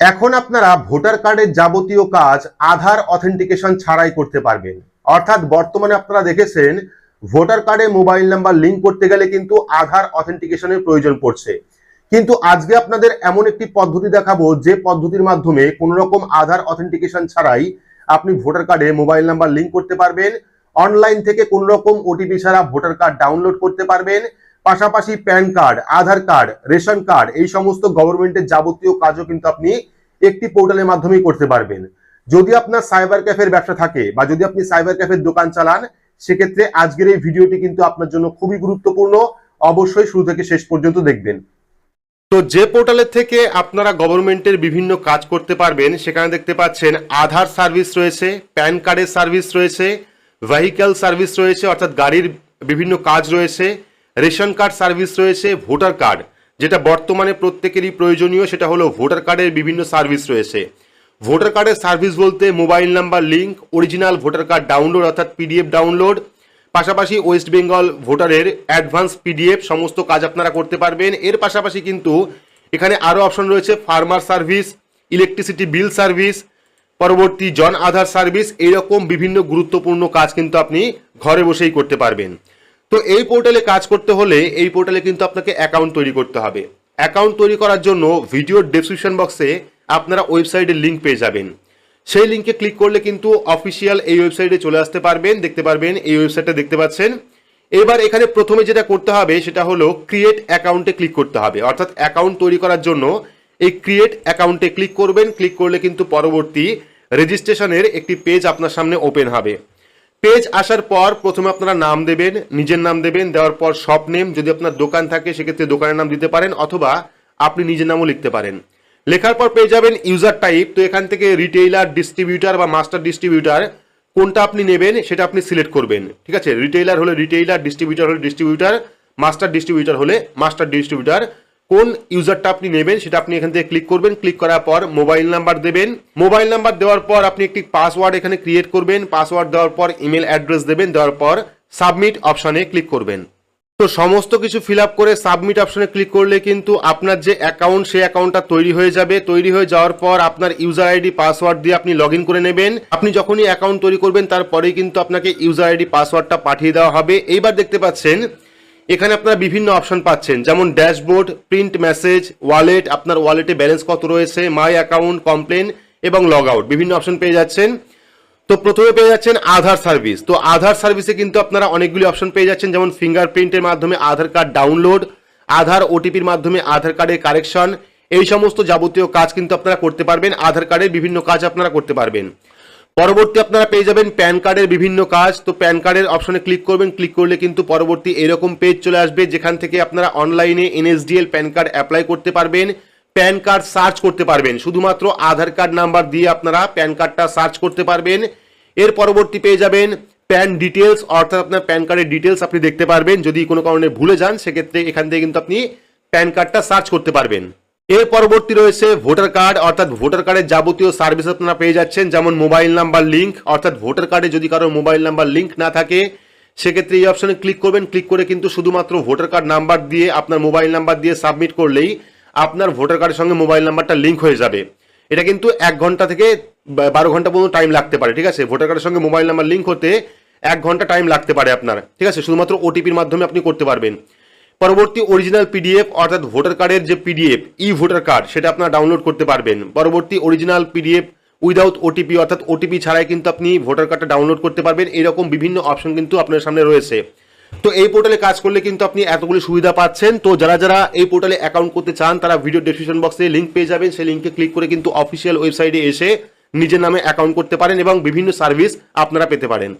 এখন আপনারা ভোটার কার্ডের যাবতীয় কাজ, আধার অথেন্টিকেশন ছাড়াই করতে পারবেন। অর্থাৎ বর্তমানে আপনারা দেখেছেন, ভোটার কার্ডে মোবাইল নাম্বার লিংক করতে গেলে কিন্তু আধার অথেন্টিকেশনের প্রয়োজন পড়ছে। কিন্তু আজকে আপনাদের এমন একটি পদ্ধতি দেখাবো, যে পদ্ধতির মাধ্যমে কোনো রকম আধার অথেন্টিকেশন ছাড়াই আপনি ভোটার কার্ডে মোবাইল নাম্বার লিংক করতে পারবেন। অনলাইন থেকে কোনো রকম ওটিপি ছাড়া ভোটার কার্ড ডাউনলোড করতে পারবেন। পাশাপাশি PAN card, Aadhaar card, ration card, এই সমস্ত গভর্নমেন্টের যাবতীয় কাজও কিন্তু আপনি একটি পোর্টালের মাধ্যমেই করতে পারবেন। যদি আপনার সাইবার ক্যাফের ব্যবসা থাকে বা যদি আপনি সাইবার ক্যাফের দোকান চালান, সেক্ষেত্রে আজকের এই ভিডিওটি কিন্তু আপনার জন্য খুবই গুরুত্বপূর্ণ। অবশ্যই শুরু থেকে শেষ পর্যন্ত দেখবেন। তো যে পোর্টালের থেকে আপনারা গভর্নমেন্টের বিভিন্ন কাজ করতে পারবেন, সেখানে দেখতে পাচ্ছেন আধার সার্ভিস রয়েছে, প্যান কার্ডের সার্ভিস রয়েছে ভেহিক্যাল সার্ভিস রয়েছে, অর্থাৎ গাড়ির বিভিন্ন কাজ রয়েছে। রেশন কার্ড সার্ভিস রয়েছে, ভোটার কার্ড। যেটা বর্তমানে প্রত্যেকেরই প্রয়োজনীয়, সেটা হলো ভোটার কার্ডের বিভিন্ন সার্ভিস রয়েছে। ভোটার কার্ডের সার্ভিস বলতে mobile number link original voter card download অর্থাৎ পিডিএফ ডাউনলোড, পাশাপাশি ওয়েস্ট বেঙ্গল ভোটারের অ্যাডভান্স পিডিএফ, সমস্ত কাজ আপনারা করতে পারবেন। এর পাশাপাশি কিন্তু এখানে আরও অপশন রয়েছে, farmer service, electricity bill service, পরবর্তী জন আধার সার্ভিস এইরকম বিভিন্ন গুরুত্বপূর্ণ কাজ কিন্তু আপনি ঘরে বসেই করতে পারবেন। তো এই পোর্টালে কাজ করতে হলে এই পোর্টালে কিন্তু আপনাকে অ্যাকাউন্ট তৈরি করতে হবে। অ্যাকাউন্ট তৈরি করার জন্য ভিডিওর ডেসক্রিপশন বক্সে আপনারা ওয়েবসাইটের লিঙ্ক পেয়ে যাবেন। সেই লিঙ্কে ক্লিক করলে কিন্তু অফিসিয়াল এই ওয়েবসাইটে চলে আসতে পারবেন, দেখতে পারবেন, এই ওয়েবসাইটটা দেখতে পাচ্ছেন। এবার এখানে প্রথমে যেটা করতে হবে, সেটা হলো ক্রিয়েট অ্যাকাউন্টে ক্লিক করতে হবে। অর্থাৎ অ্যাকাউন্ট তৈরি করার জন্য এই ক্রিয়েট অ্যাকাউন্টে ক্লিক করবেন। ক্লিক করলে কিন্তু পরবর্তী রেজিস্ট্রেশনের একটি পেজ আপনার সামনে ওপেন হবে। পেজ আসার পর প্রথমে আপনারা নাম দেবেন, নিজের নাম দেবেন, দেওয়ার পর শপ নেম যদি আপনার দোকান থাকে, সেক্ষেত্রে দোকানের নাম দিতে পারেন অথবা আপনি নিজের নামও লিখতে পারেন। লেখার পর পেয়ে যাবেন ইউজার টাইপ তো এখান থেকে রিটেইলার ডিস্ট্রিবিউটার বা মাস্টার ডিস্ট্রিবিউটার কোনটা আপনি নেবেন সেটা আপনি সিলেক্ট করবেন। ঠিক আছে? রিটেইলার হলে রিটেইলার ডিস্ট্রিবিউটার হলে ডিস্ট্রিবিউটার মাস্টার ডিস্ট্রিবিউটার হলে মাস্টার ডিস্ট্রিবিউটার কোন ইউজারটা আপনি নেবেন সেটা আপনি এখান থেকে ক্লিক করবেন। ক্লিক করার পর মোবাইল নাম্বার দেবেন। মোবাইল নাম্বার দেওয়ার পর আপনি একটি পাসওয়ার্ড এখানে ক্রিয়েট করবেন। পাসওয়ার্ড দেওয়ার পর ইমেল অ্যাড্রেস দেবেন। দেওয়ার পর সাবমিট অপশানে ক্লিক করবেন। তো সমস্ত কিছু ফিল আপ করে সাবমিট অপশনে ক্লিক করলে কিন্তু আপনার যে অ্যাকাউন্ট সেই অ্যাকাউন্টটা তৈরি হয়ে যাবে। তৈরি হয়ে যাওয়ার পর আপনার ইউজার আইডি পাসওয়ার্ড দিয়ে আপনি লগ করে নেবেন। আপনি যখনই অ্যাকাউন্ট তৈরি করবেন, তারপরেই কিন্তু আপনাকে ইউজার আইডি পাসওয়ার্ডটা পাঠিয়ে দেওয়া হবে। এইবার দেখতে পাচ্ছেন এখানে আপনারা বিভিন্ন অপশন পাচ্ছেন, যেমন ড্যাশবোর্ড প্রিন্ট মেসেজ ওয়ালেট আপনার ওয়ালেটে ব্যালেন্স কত রয়েছে মাই অ্যাকাউন্ট কমপ্লেন এবং লগ আউট বিভিন্ন অপশন পেয়ে যাচ্ছেন। তো প্রথমে পেয়ে যাচ্ছেন আধার সার্ভিস তো আধার সার্ভিসে কিন্তু আপনারা অনেকগুলি অপশন পেয়ে যাচ্ছেন, যেমন ফিঙ্গারপ্রিন্টের মাধ্যমে আধার কার্ড ডাউনলোড আধার ওটিপির মাধ্যমে আধার কার্ডের কারেকশন এই সমস্ত যাবতীয় কাজ কিন্তু আপনারা করতে পারবেন, আধার কার্ডের বিভিন্ন কাজ আপনারা করতে পারবেন। পরবর্তী আপনারা পেয়ে যাবেন প্যান কার্ডের বিভিন্ন কাজ। তো প্যান কার্ডের অপশনে ক্লিক করবেন, ক্লিক করলে কিন্তু পরবর্তী এরকম পেজ চলে আসবে, যেখান থেকে আপনারা অনলাইনে এনএসডিএল প্যান কার্ড অ্যাপ্লাই করতে পারবেন, প্যান কার্ড সার্চ করতে পারবেন। শুধুমাত্র আধার কার্ড নাম্বার দিয়ে আপনারা প্যান কার্ডটা সার্চ করতে পারবেন। এর পরবর্তী পেয়ে যাবেন প্যান ডিটেলস অর্থাৎ আপনার প্যান কার্ডের ডিটেলস আপনি দেখতে পারবেন। যদি কোনো কারণে ভুলে যান, সেক্ষেত্রে এখান থেকে কিন্তু আপনি প্যান কার্ডটা সার্চ করতে পারবেন। এর পরবর্তী রয়েছে ভোটার কার্ড, অর্থাৎ ভোটার কার্ডের যাবতীয় সার্ভিস আপনারা পেয়ে যাচ্ছেন। যেমন মোবাইল নাম্বার লিঙ্ক অর্থাৎ ভোটার কার্ডে যদি কারও মোবাইল নাম্বার লিঙ্ক না থাকে, সেক্ষেত্রে এই অপশনে ক্লিক করবেন। ক্লিক করে কিন্তু শুধুমাত্র ভোটার কার্ড নাম্বার দিয়ে, আপনার মোবাইল নাম্বার দিয়ে সাবমিট করলেই আপনার ভোটার কার্ডের সঙ্গে মোবাইল নাম্বারটা লিঙ্ক হয়ে যাবে। এটা কিন্তু এক ঘণ্টা থেকে বারো ঘণ্টা পর্যন্ত টাইম লাগতে পারে, ঠিক আছে? ভোটার কার্ডের সঙ্গে মোবাইল নাম্বার লিঙ্ক হতে এক ঘণ্টা টাইম লাগতে পারে আপনার, ঠিক আছে? শুধুমাত্র ওটিপির মাধ্যমে আপনি করতে পারবেন। পরবর্তী অরিজিনাল পিডিএফ অর্থাৎ ভোটার কার্ডের যে পিডিএফ ই ভোটার কার্ড সেটা আপনারা ডাউনলোড করতে পারবেন। পরবর্তী অরিজিনাল পিডিএফ উইদাউট ওটিপি অর্থাৎ ওটিপি ছাড়াই কিন্তু আপনি ভোটার কার্ডটা ডাউনলোড করতে পারবেন। এরকম বিভিন্ন অপশন কিন্তু আপনার সামনে রয়েছে। তো এই পোর্টালে কাজ করলে কিন্তু আপনি এতগুলি সুবিধা পাচ্ছেন। তো যারা যারা এই পোর্টালে অ্যাকাউন্ট করতে চান, তারা ভিডিও ডেসক্রিপশন বক্সে লিঙ্ক পেয়ে যাবেন। সেই লিঙ্কে ক্লিক করে কিন্তু অফিসিয়াল ওয়েবসাইটে এসে নিজের নামে অ্যাকাউন্ট করতে পারেন এবং বিভিন্ন সার্ভিস আপনারা পেতে পারেন।